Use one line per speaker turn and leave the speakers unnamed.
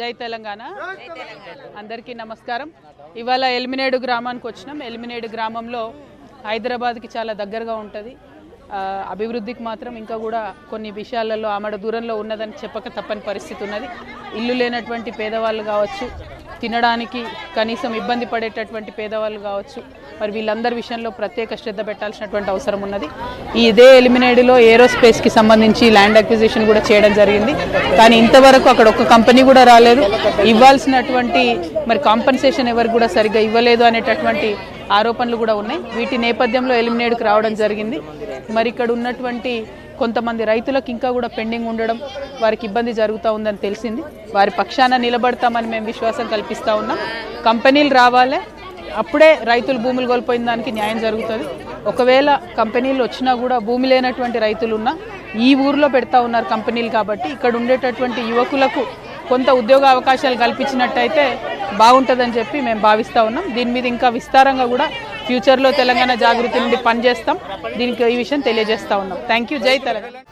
జై తెలంగాణ. అందరికీ నమస్కారం. ఇవాళ ఎలిమినేడు గ్రామానికి వచ్చినాం. ఎలిమినేడు గ్రామంలో హైదరాబాద్కి చాలా దగ్గరగా ఉంటుంది. అభివృద్ధికి మాత్రం ఇంకా కూడా కొన్ని విషయాలలో ఆమడ దూరంలో ఉన్నదని చెప్పక తప్పని పరిస్థితి ఉన్నది. ఇల్లు లేనటువంటి పేదవాళ్ళు కావచ్చు తినడానికి కనీసం ఇబ్బంది పడేటటువంటి పేదవాళ్ళు కావచ్చు మరి వీళ్ళందరి విషయంలో ప్రత్యేక శ్రద్ధ పెట్టాల్సినటువంటి అవసరం ఉన్నది. ఈ ఇదే ఎలిమినేడులో ఏరోస్పేస్కి సంబంధించి ల్యాండ్ అక్విజిషన్ కూడా చేయడం జరిగింది. కానీ ఇంతవరకు అక్కడ ఒక కంపెనీ కూడా రాలేదు. ఇవ్వాల్సినటువంటి మరి కాంపన్సేషన్ ఎవరు కూడా సరిగ్గా ఇవ్వలేదు అనేటటువంటి ఆరోపణలు కూడా ఉన్నాయి. వీటి నేపథ్యంలో ఎలిమినేట్కి రావడం జరిగింది. మరి ఇక్కడ ఉన్నటువంటి కొంతమంది రైతులకు ఇంకా కూడా పెండింగ్ ఉండడం వారికి ఇబ్బంది జరుగుతూ ఉందని తెలిసింది. వారి పక్షాన నిలబడతామని మేము విశ్వాసం కల్పిస్తూ ఉన్నాం. కంపెనీలు రావాలి. అప్పుడే రైతులు భూములు కోల్పోయిన దానికి న్యాయం జరుగుతుంది. ఒకవేళ కంపెనీలు వచ్చినా కూడా భూమి లేనటువంటి రైతులు ఉన్నా ఈ ఊర్లో పెడతా ఉన్నారు కంపెనీలు కాబట్టి ఇక్కడ ఉండేటటువంటి యువకులకు కొంత ఉద్యోగ అవకాశాలు కల్పించినట్టయితే బాగుంటుందని చెప్పి మేము భావిస్తూ ఉన్నాం. దీని మీద ఇంకా విస్తారంగా కూడా ఫ్యూచర్లో తెలంగాణ జాగృతి నుండి పనిచేస్తాం. దీనికి ఈ విషయం తెలియజేస్తా ఉన్నాం. థ్యాంక్ యూ జై తెలంగాణ.